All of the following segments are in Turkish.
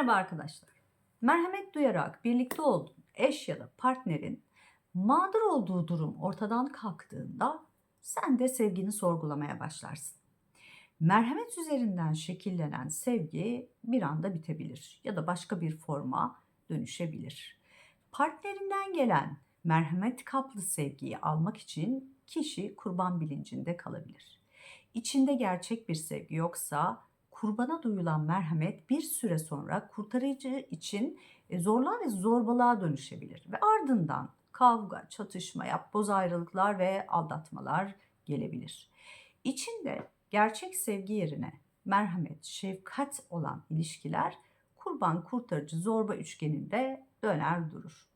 Merhaba arkadaşlar. Merhamet duyarak birlikte olduğun eş ya da partnerin mağdur olduğu durum ortadan kalktığında sen de sevgini sorgulamaya başlarsın. Merhamet üzerinden şekillenen sevgi bir anda bitebilir ya da başka bir forma dönüşebilir. Partnerinden gelen merhamet kaplı sevgiyi almak için kişi kurban bilincinde kalabilir. İçinde gerçek bir sevgi yoksa kurbana duyulan merhamet bir süre sonra kurtarıcı için e, zorluğa ve zorbalığa dönüşebilir ve ardından kavga, çatışma, yapboz ayrılıklar ve aldatmalar gelebilir. İçinde gerçek sevgi yerine merhamet, şefkat olan ilişkiler kurban, kurtarıcı, zorba üçgeninde döner durur.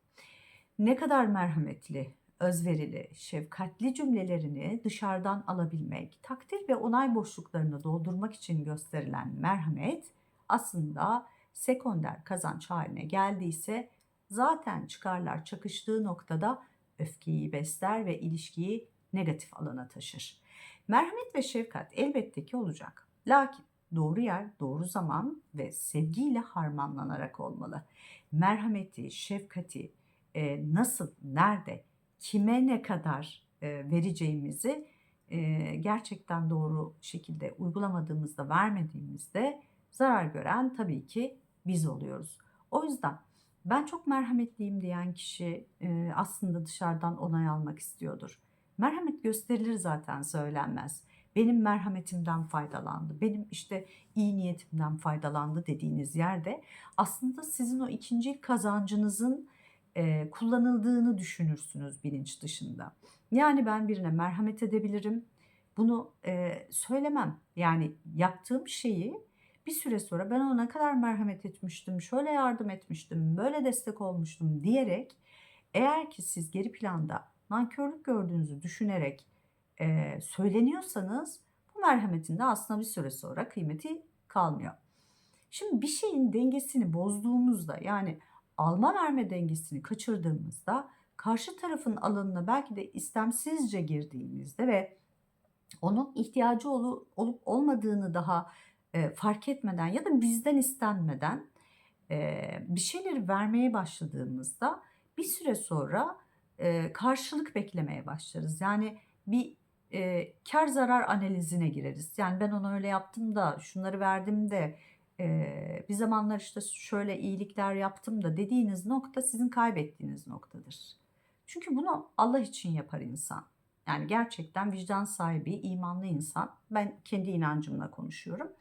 Ne kadar merhametli, özverili, şefkatli cümlelerini dışarıdan alabilmek, takdir ve onay boşluklarını doldurmak için gösterilen merhamet aslında sekonder kazanç haline geldiyse zaten çıkarlar çakıştığı noktada öfkeyi besler ve ilişkiyi negatif alana taşır. Merhamet ve şefkat elbette ki olacak. Lakin doğru yer, doğru zaman ve sevgiyle harmanlanarak olmalı. Merhameti, şefkati e, nasıl, nerede, kime ne kadar e, vereceğimizi e, gerçekten doğru şekilde uygulamadığımızda, vermediğimizde zarar gören tabii ki biz oluyoruz. O yüzden ben çok merhametliyim diyen kişi e, aslında dışarıdan onay almak istiyordur. Merhamet gösterilir zaten söylenmez. Benim merhametimden faydalandı, benim işte iyi niyetimden faydalandı dediğiniz yerde aslında sizin o ikinci kazancınızın e, kullanıldığını düşünürsünüz bilinç dışında. Yani ben birine merhamet edebilirim. Bunu e, söylemem. Yani yaptığım şeyi bir süre sonra ben ona kadar merhamet etmiştim, şöyle yardım etmiştim, böyle destek olmuştum diyerek eğer ki siz geri planda nankörlük gördüğünüzü düşünerek e, söyleniyorsanız bu merhametin de aslında bir süre sonra kıymeti kalmıyor. Şimdi bir şeyin dengesini bozduğumuzda yani alma verme dengesini kaçırdığımızda karşı tarafın alanına belki de istemsizce girdiğimizde ve onun ihtiyacı olup, olmadığını daha e, fark etmeden ya da bizden istenmeden e, bir şeyleri vermeye başladığımızda bir süre sonra e, karşılık beklemeye başlarız. Yani bir kar zarar analizine gireriz. Yani ben ona öyle yaptım da şunları verdim de e, bir zamanlar işte şöyle iyilikler yaptım da dediğiniz nokta sizin kaybettiğiniz noktadır. Çünkü bunu Allah için yapar insan. Yani gerçekten vicdan sahibi, imanlı insan. Ben kendi inancımla konuşuyorum.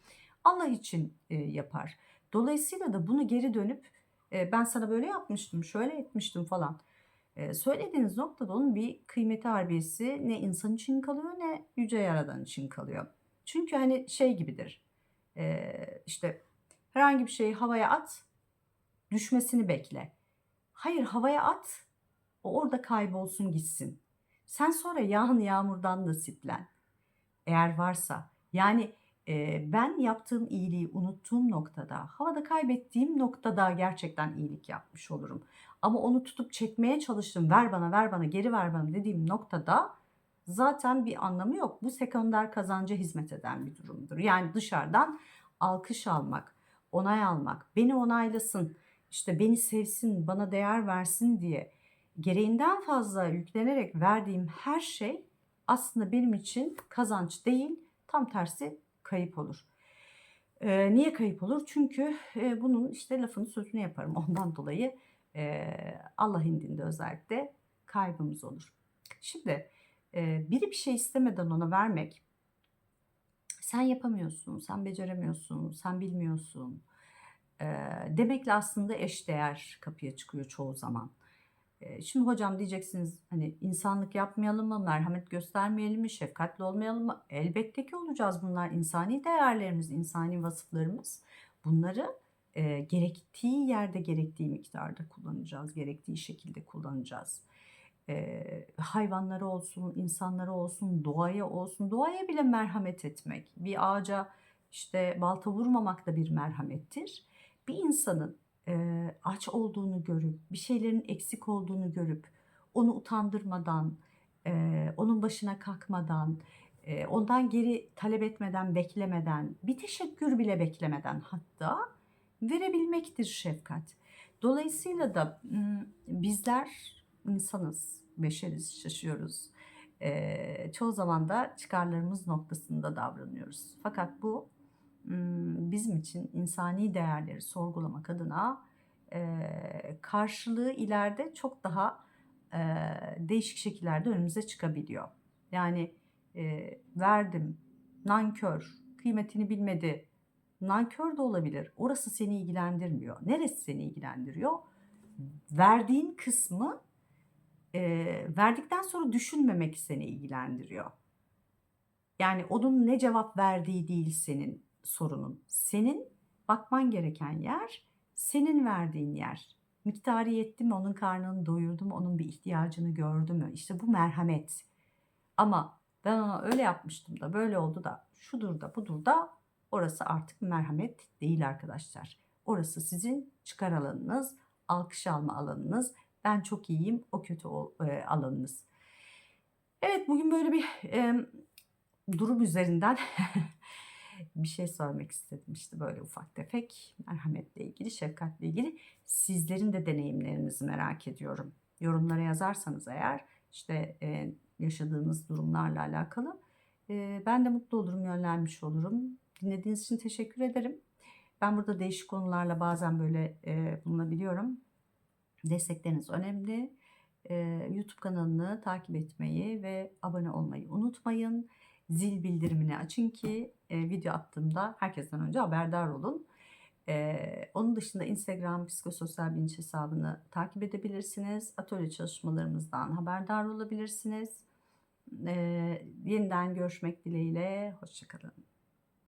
Allah için e, yapar. Dolayısıyla da bunu geri dönüp e, ben sana böyle yapmıştım, şöyle etmiştim falan. E, söylediğiniz noktada onun bir kıymeti harbiyesi ne insan için kalıyor ne yüce yaradan için kalıyor. Çünkü hani şey gibidir e, işte herhangi bir şeyi havaya at, düşmesini bekle. Hayır havaya at, o orada kaybolsun gitsin. Sen sonra yağın yağmurdan nasiplen. Eğer varsa yani e, ben yaptığım iyiliği unuttuğum noktada, havada kaybettiğim noktada gerçekten iyilik yapmış olurum. Ama onu tutup çekmeye çalıştım, ver bana, ver bana, geri ver bana dediğim noktada zaten bir anlamı yok. Bu sekonder kazanca hizmet eden bir durumdur. Yani dışarıdan alkış almak, onay almak, beni onaylasın, işte beni sevsin, bana değer versin diye gereğinden fazla yüklenerek verdiğim her şey aslında benim için kazanç değil, tam tersi kayıp olur. Ee, niye kayıp olur? Çünkü e, bunun işte lafını sözünü yaparım. Ondan dolayı e, Allah indinde özellikle kaybımız olur. Şimdi biri bir şey istemeden ona vermek sen yapamıyorsun, sen beceremiyorsun, sen bilmiyorsun demekle aslında eş değer kapıya çıkıyor çoğu zaman. Şimdi hocam diyeceksiniz hani insanlık yapmayalım mı, merhamet göstermeyelim mi, şefkatli olmayalım mı? Elbette ki olacağız bunlar insani değerlerimiz, insani vasıflarımız. Bunları e, gerektiği yerde gerektiği miktarda kullanacağız, gerektiği şekilde kullanacağız e, hayvanlara olsun, insanlara olsun, doğaya olsun, doğaya bile merhamet etmek, bir ağaca işte balta vurmamak da bir merhamettir. Bir insanın e, aç olduğunu görüp, bir şeylerin eksik olduğunu görüp, onu utandırmadan, e, onun başına kalkmadan, e, ondan geri talep etmeden, beklemeden, bir teşekkür bile beklemeden hatta verebilmektir şefkat. Dolayısıyla da bizler insanız, beşeriz, şaşıyoruz. Eee, çoğu zaman da çıkarlarımız noktasında davranıyoruz. Fakat bu bizim için insani değerleri sorgulamak adına eee, karşılığı ileride çok daha eee, değişik şekillerde önümüze çıkabiliyor. Yani eee, verdim, nankör, kıymetini bilmedi, nankör de olabilir. Orası seni ilgilendirmiyor. Neresi seni ilgilendiriyor? Verdiğin kısmı eee, verdikten sonra düşünmemek seni ilgilendiriyor. Yani onun ne cevap verdiği değil senin sorunun. Senin bakman gereken yer senin verdiğin yer. Miktarı yetti mi, onun karnını doyurdu mu, onun bir ihtiyacını gördü mü? İşte bu merhamet. Ama ben ona öyle yapmıştım da böyle oldu da şudur da budur da orası artık merhamet değil arkadaşlar. Orası sizin çıkar alanınız, alkış alma alanınız. Ben çok iyiyim, o kötü ol- e, alanınız. Evet bugün böyle bir e, durum üzerinden bir şey söylemek istedim böyle ufak tefek merhametle ilgili, şefkatle ilgili sizlerin de deneyimlerinizi merak ediyorum. Yorumlara yazarsanız eğer işte e, yaşadığınız durumlarla alakalı e, ben de mutlu olurum, yönlenmiş olurum. Dinlediğiniz için teşekkür ederim. Ben burada değişik konularla bazen böyle e, bulunabiliyorum. Destekleriniz önemli. YouTube kanalını takip etmeyi ve abone olmayı unutmayın. Zil bildirimini açın ki video attığımda herkesten önce haberdar olun. Onun dışında Instagram psikososyal bilinç hesabını takip edebilirsiniz. Atölye çalışmalarımızdan haberdar olabilirsiniz. Yeniden görüşmek dileğiyle. Hoşçakalın.